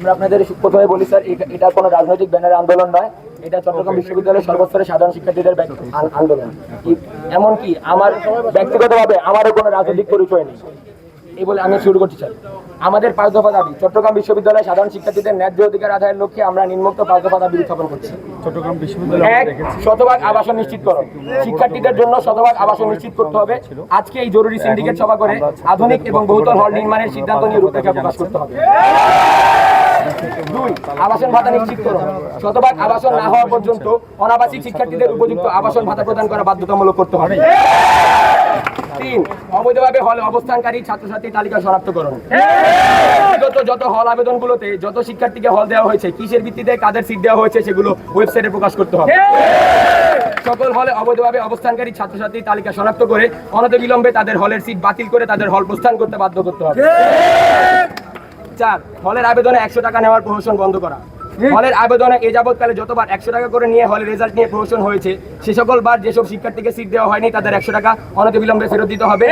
আমরা আপনাদের প্রথমে বলি স্যার এটা- কোনো রাজনৈতিক ব্যানার আন্দোলন নয়। এটা চট্টগ্রাম বিশ্ববিদ্যালয়ের সর্বস্তরের সাধারণ শিক্ষার্থীদের আন্দোলন। এমনকি আমার ব্যক্তিগতভাবে আমারও কোনো রাজনৈতিক পরিচয় নেই। এই বলে আমি শুরু করতে চাই আমাদের পাঁচ দফা দাবি চট্টগ্রাম বিশ্ববিদ্যালয়ের সাধারণ শিক্ষার্থীদের ন্যায্য অধিকার আদায়ের লক্ষ্যে আমরা নিম্নোক্ত পাঁচ দফা দাবি উত্থাপন করছি। চট্টগ্রাম বিশ্ববিদ্যালয়ে এক শতভাগ আবাসন নিশ্চিত করো। শিক্ষার্থীদের জন্য শতভাগ আবাসন নিশ্চিত করতে হবে। আজকে এই জরুরি সিন্ডিকেট সভা করে আধুনিক এবং বহুতল হল নির্মাণের সিদ্ধান্ত নিয়ে রূপরেখা প্রকাশ করতে হবে। দুই, আবাসন ভাতা নিশ্চিত করো। শতভাগ আবাসন না হওয়া পর্যন্ত অনাবাসিক শিক্ষার্থীদের উপযুক্ত আবাসন ভাতা প্রদান করা বাধ্যতামূলক করতে হবে। তিন, অবৈধভাবে হলে অবস্থানকারী ছাত্রছাত্রী তালিকা শনাক্তকরণ। বিগত যত হল আবেদনগুলোতে যত শিক্ষার্থীকে হল দেওয়া হয়েছে, কিসের ভিত্তিতে কাদের সিট দেওয়া হয়েছে সেগুলো ওয়েবসাইটে প্রকাশ করতে হবে। সকল হলে অবৈধভাবে অবস্থানকারী ছাত্রছাত্রী তালিকা শনাক্ত করে অনতিবিলম্বে তাদের হলের সিট বাতিল করে তাদের হল প্রস্থান করতে বাধ্য করতে হবে। চার হলের আবেদনে একশো টাকা নেওয়ার প্রহসন বন্ধ করা। হলের আবেদনে এ যাবৎকালে যতবার একশো টাকা করে নিয়ে হলের রেজাল্ট নিয়ে প্রহসন হয়েছে সে সকল বার যেসব শিক্ষার্থীকে সিট দেওয়া হয়নি তাদের একশো টাকা অনতিবিলম্বে ফেরত দিতে হবে।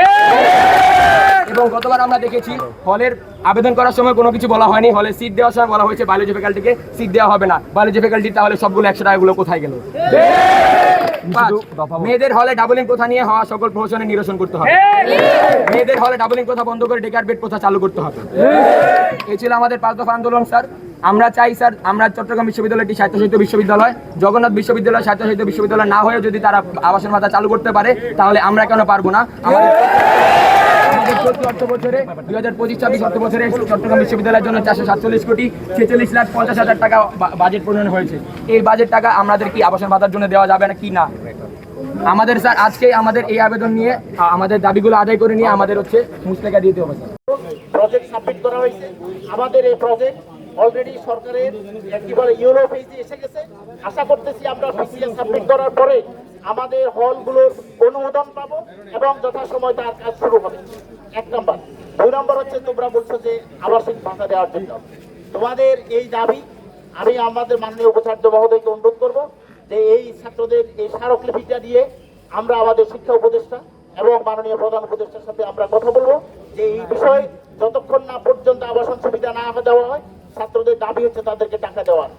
এবং গতবার আমরা দেখেছি হলের আবেদন করার সময় কোনো কিছু বলা হয়নি হলে সিট দেওয়ার সময় বলা হয়েছে বায়োলজি ফ্যাকাল্টিকে সিট দেওয়া হবে না। বায়োলজি ফ্যাকাল্টি তাহলে সবগুলো একশো টাকাগুলো কোথায় গেল? মেয়েদের হলে ডাবলিং প্রথা নিয়ে হওয়া সকল প্রহসনে নিরসন করতে হবে। মেয়েদের হলে ডাবলিং প্রথা বন্ধ করে ডেকার বেড প্রথা চালু করতে হবে। এই। ছিল আমাদের পাঁচ দফা আন্দোলন স্যার। আমরা চাই স্যার আমরা চট্টগ্রাম বিশ্ববিদ্যালয়টি সাহিত্য বিশ্ববিদ্যালয়। জগন্নাথ বিশ্ববিদ্যালয় সাহিত্য সাহিত্য বিশ্ববিদ্যালয় না হয়ে যদি তারা আবাসন ভাতা চালু করতে পারে তাহলে আমরা কেন পারব না? আমাদের আমাদের দুই হাজার পঁচিশ, ছাব্বিশ অর্থ বছরে চট্টগ্রাম বিশ্ববিদ্যালয়ের জন্য চারশো সাতচল্লিশ কোটি ছেচল্লিশ লাখ পঞ্চাশ হাজার টাকা বাজেট প্রণয়ন হয়েছে। এই বাজেট টাকা আমাদের কি আবাসন ভাতার জন্য দেওয়া যাবে না না? আমাদের স্যার, আজকে আমাদের এই আবেদন নিয়ে আমাদের দাবিগুলো আদায় করে নিয়ে আমাদের হচ্ছে মুস্তেকা দিতে হবে আমাদের এই প্রজেক্ট অলরেডি সরকারের কি বলে ইউরো এসে গেছে। আশা করতেছি আমরা সাবমিট করার পরে আমাদের হলগুলোর অনুমোদন পাবো এবং যথাসময় তার কাজ শুরু হবে। এক নম্বর। দুই নম্বর হচ্ছে তোমরা বলছো যে আবাসিক ভাতা দেওয়ার জন্য। তোমাদের এই দাবি আমি আমাদের মাননীয় উপাচার্য মহোদয়কে অনুরোধ করব যে এই ছাত্রদের এই স্মারকলিপিটা দিয়ে আমরা আমাদের শিক্ষা উপদেষ্টা এবং মাননীয় প্রধান উপদেষ্টার সাথে আমরা কথা বলব যে এই বিষয়ে যতক্ষণ না পর্যন্ত আবাসন সুবিধা না দেওয়া হয়, ছাত্রদের দাবি হচ্ছে তাদেরকে টাকা দেওয়ার